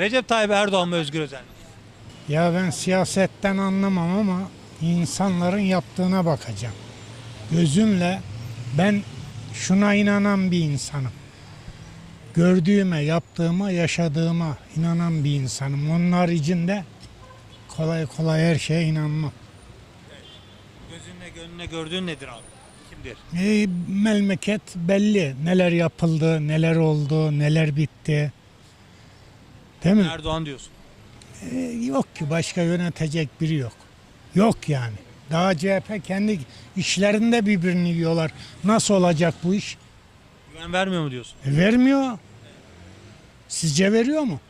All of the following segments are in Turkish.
Recep Tayyip Erdoğan mı Özgür Özel mi? Ya ben siyasetten anlamam ama insanların yaptığına bakacağım. Gözümle ben şuna inanan bir insanım. Gördüğüme, yaptığıma, yaşadığıma inanan bir insanım. Onun haricinde kolay kolay her şeye inanmam. Gözünle gönlüne gördüğün nedir abi? Kimdir? E, memleket belli. Neler yapıldı, neler oldu, neler bitti. Değil mi? Erdoğan diyorsun. E, yok ki başka yönetecek biri yok. Yok yani. Daha CHP kendi işlerinde birbirini yiyorlar. Nasıl olacak bu iş? Güven vermiyor mu diyorsun? E, vermiyor. Sizce veriyor mu?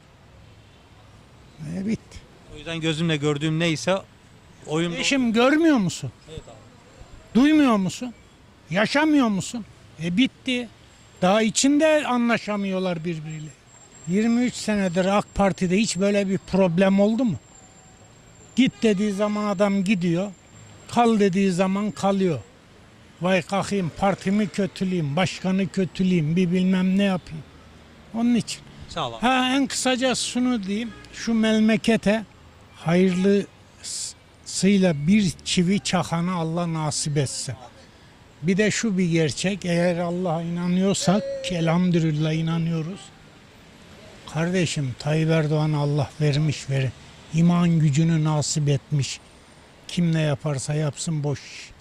E, bitti. O yüzden gözümle gördüğüm neyse oyun Eşim görmüyor musun? Evet abi. Duymuyor musun? Yaşamıyor musun? E bitti. Daha içinde anlaşamıyorlar birbiriyle. 23 senedir AK Parti'de hiç böyle bir problem oldu mu? Git dediği zaman adam gidiyor. Kal dediği zaman kalıyor. Vay kalkayım partimi kötüleyeyim, başkanı kötüleyeyim, bir bilmem ne yapayım. Onun için. Sağ ol abi. Ha en kısaca şunu diyeyim. Şu memlekete hayırlısıyla bir çivi çakanı Allah nasip etsin. Bir de şu bir gerçek. Eğer Allah'a inanıyorsak ki elhamdülillah inanıyoruz. Kardeşim Tayyip Erdoğan Allah vermiş verin. İman gücünü nasip etmiş. Kim ne yaparsa yapsın boş.